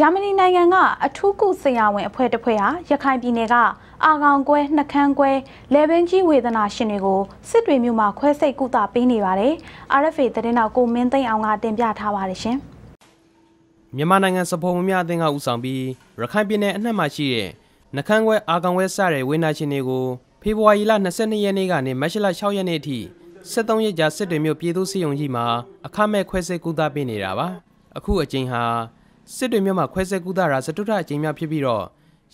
ဂျာမနီနိုင်ငံကအထူးကုဆရာဝန်အဖွဲ့တစ်ဖွဲ့ဟာရခိုင်ပြည်နယ်ကအာကောင်ကွဲနှကန်းကွဲလေဘင်းကြီးဝေဒနာရှင်တွေကိုစစ်တွေမြို့မှာခွဲစိတ်ကုသပေးနေပါတယ်။ RFA သတင်းတော်ကိုမင်းသိန်းအောင်ကတင်ပြထားပါတယ်ရှင်။မြန်မာနိုင်ငံစပေါ်မမြအသင်းကဦးဆောင်ပြီးရခိုင်ပြည်နယ်အနှံ့မှာရှိတဲ့နှကန်းကွဲအာကောင်ကွဲစတဲ့ဝေဒနာရှင်တွေကိုဖေဖော်ဝါရီလ22ရက်နေ့ကနေမတ်လ6ရက်နေ့အထိ73ရက်ကြာစစ်တွေမြို့ပြည်သူ့စစ်ရုံကြီးမှာအခမဲ့ခွဲစိတ်ကုသပေးနေတာပါ။အခုအကြိမ်ဟာ စစ်တွေမြို့မှာခွဲစိတ်ကုသတာစတုထအကြိမ်များဖြစ်ပြီးတော့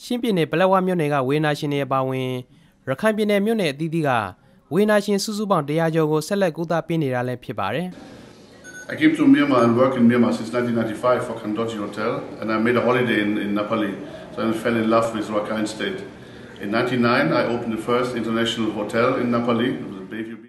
ရှင်းပြည်နယ်ပလက်ဝမြို့နယ်ကဝေနာရှင်တွေအပါအဝင်ရခိုင်ပြည်နယ်မြို့နယ်အသီးသီးကဝေနာရှင်စုစုပေါင်း100ကျော်ကိုဆက်လက်ကုသပေးနေတာလည်းဖြစ်ပါတယ် I came to Myanmar and work in Myanmar since 1995 for Kandoji Hotel and I made a holiday in, in Napoli so I fell in love with Rakhine State. In 99 I opened the first international hotel in Napoli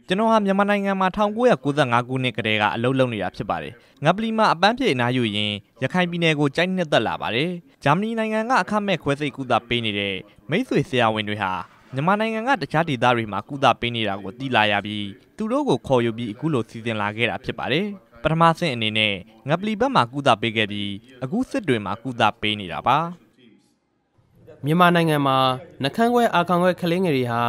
ကျွန်တော်ဟာမြန်မာနိုင်ငံမှာ1995ခုနှစ်ကတည်းကအလုပ်လုပ်နေတာဖြစ်ပါတယ်။ငပလီမှာအပန်းဖြေအနားယူရင်ရခိုင်ပြည်နယ်ကိုကြိုက်နှစ်သက်လာပါတယ်။ဂျာမနီနိုင်ငံကအခမဲ့ခွဲစိတ်ကုသပေးနေတဲ့မိတ်ဆွေဆရာဝန်တွေဟာမြန်မာနိုင်ငံကတခြားဒေသတွေမှာကုသပေးနေတာကိုသိလာရပြီးသူတို့ကိုခေါ်ယူပြီးအခုလိုစီစဉ်လာခဲ့တာဖြစ်ပါတယ်။ပထမဆင့်အနေနဲ့ငပလီဘက်မှာကုသပေးခဲ့ပြီးအခုစစ်တွေမှာကုသပေးနေတာပါ။မြန်မာနိုင်ငံမှာနှခမ်းခွဲအာခေါင်ခွဲကလေးငယ်တွေဟာ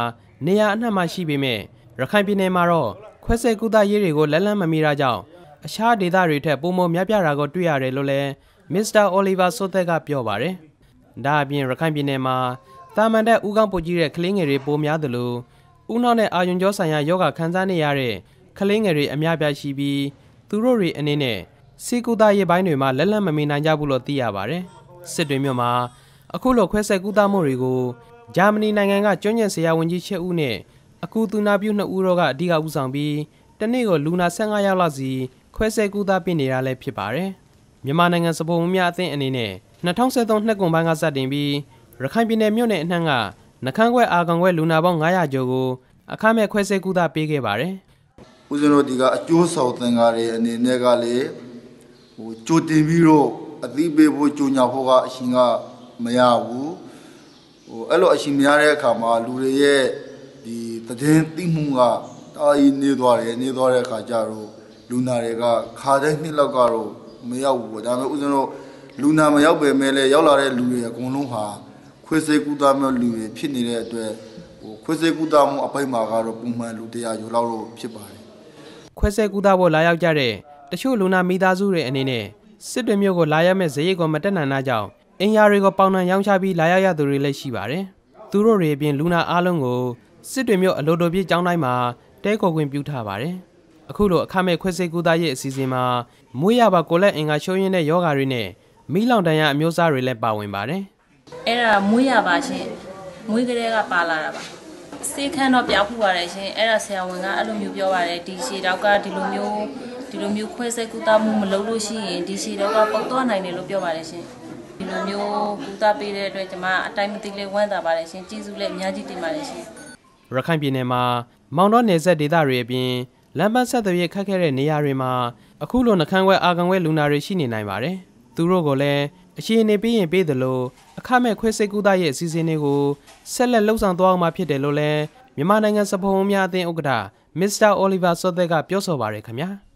နေရာအနှံ့မှာရှိပေမဲ့ ရခိုင်ပြည်နယ်မှာတော့ခွဲစိတ်ကုသရေးတွေကိုလက်လန်းမမီတာကြောင့်အခြားဒေသတွေထက်ပိုမိုများပြားတာကိုတွေ့ရတယ်လို့လည်းမစ္စတာအိုလီဗာဆိုသက်ကပြောပါတယ်။ဒါအပြင်ရခိုင်ပြည်နယ်မှာတာမန်တဲ့ဥကောင်းပိုကြီးတဲ့ကလေးငယ်တွေပိုများသလိုဥနောက်နဲ့အာယွန်ကြောဆိုင်ရာယောဂခံစားနေရတဲ့ကလေးငယ်တွေအများပြားရှိပြီးသူတို့တွေအနေနဲ့စီကူတာရေးပိုင်းတွေမှာလက်လက်မမီနိုင်ကြဘူးလို့သိရပါတယ်။စစ်တွေမြို့မှာအခုလိုခွဲစိတ်ကုသမှုတွေကိုဂျာမနီနိုင်ငံကကျွမ်းကျင်ဆရာဝန်ကြီးချက်ဦးနဲ့ အကူသူနာပြုနှစ်ဦးတော့ကအဓိကဦးဆောင်ပြီးတနေ့ကိုလူနာ15ယောက်လောက်စီခွဲစိတ်ကူးသားပေးနေတာလည်းဖြစ်ပါတယ်။မြန်မာနိုင်ငံစပုံများအသင်းအနေနဲ့2023နှစ်ကုန်ပိုင်းကစတင်ပြီးရခိုင်ပြည်နယ်မြို့နယ်အနှံ့ကနှခမ်းခွဲအာကောင်ခွဲလူနာပေါင်း900ကျော်ကိုအခမဲ့ခွဲစိတ်ကူးသားပေးခဲ့ပါတယ်။ဦးဇင်းတို့ဒီကအကျိုးဆောင်သင်္ကားတွေအနေနဲ့ကလည်းဟိုကြိုတင်ပြီးတော့အသိပေးဖို့ကြိုညာဖို့ကအရှင်ကမရဘူး။ဟိုအဲ့လိုအရှင်မရတဲ့အခါမှာလူတွေရဲ့ ဒီတည်င်းသိမှုကတာကြီးနေသွားတယ်နေသွားတဲ့အခါကျတော့လူနာတွေကခါတဲ့နှစ်လောက်ကတော့မရောက်ဘူးပေါ့ဒါပေမဲ့ဥစဉ်တော့လူနာမရောက်ပေမဲ့လည်းရောက်လာတဲ့လူတွေအကုန်လုံးဟာခွေးစိတ်ကူတာမျိုးလူတွေဖြစ်နေတဲ့အတွက်ဟိုခွေးစိတ်ကူတာမှုအပိတ်မှာကတော့ပုံမှန်လူတရားယူလောက်လို့ဖြစ်ပါတယ်ခွေးစိတ်ကူတာဖို့လာရောက်ကြတဲ့တချို့လူနာမိသားစုတွေအနေနဲ့စစ်တွေမျိုးကိုလာရမယ့်ဇရိတ်ကိုမတက်နိုင်တာကြောင့်အင်ယာတွေကိုပေါင်နှံရောင်းချပြီးလာရောက်ရသူတွေလည်းရှိပါတယ်သူတို့တွေအပြင်လူနာအားလုံးကို စစ်တွေမြို့အလိုတော်ပြည့်ကျောင်းတိုင်းမှာတဲခေါ်ခွင့်ပြုထားပါတယ်။အခုလိုအခမဲ့ခွဲစိတ်ကူးသားရေးအစီအစဉ်မှာမွေးရပါကိုလက်အင်္ဂါချိုးရင်းတဲ့ယောဂါတွေနဲ့မိလောင်တန်ရအမျိုးအစားတွေလည်းပါဝင်ပါတယ်။အဲ့ဒါမွေးရပါရှင်။မွေးကလေးကပါလာတာပါ။စေခန်းတော့ပြောက်ဖူးပါတယ်ရှင်။အဲ့ဒါဆရာဝန်ကအဲ့လိုမျိုးပြောပါတယ်ဒီရှည်တော့ကဒီလိုမျိုးဒီလိုမျိုးခွဲစိတ်ကူးသားမှုမလုပ်လို့ရှိရင်ဒီရှည်တော့ကပုတ်သွားနိုင်တယ်လို့ပြောပါတယ်ရှင်။ဒီလိုမျိုးကူတာပေးတဲ့အတွက်ကျွန်မအတိုင်းမသိလေးဝမ်းသာပါတယ်ရှင်ကျေးဇူးလည်းအများကြီးတင်ပါတယ်ရှင် ရခိုင်ပြည်နယ်မှာမောင်တော်နယ်ဆက်ဒေသတွေအပြင်လမ်းပန်းဆက်သွယ်ရေးခက်ခဲတဲ့နေရာတွေမှာအခုလိုနှခမ်းဝဲအာကန်ဝဲလူနာတွေရှိနေနိုင်ပါတယ်။သူတို့ကလည်းအခြေအနေပေးရင်ပေးသလိုအခမဲ့ခွဲစိတ်ကူးသားရဲ့အစီအစဉ်တွေကိုဆက်လက်လှုပ်ဆောင်သွားအောင်မှာဖြစ်တယ်လို့လည်းမြန်မာနိုင်ငံစပုံများအသင်းဥက္ကဋ္ဌမစ္စတာအိုလီဗာဆော့သက်ကပြောဆိုပါရယ်ခင်ဗျာ။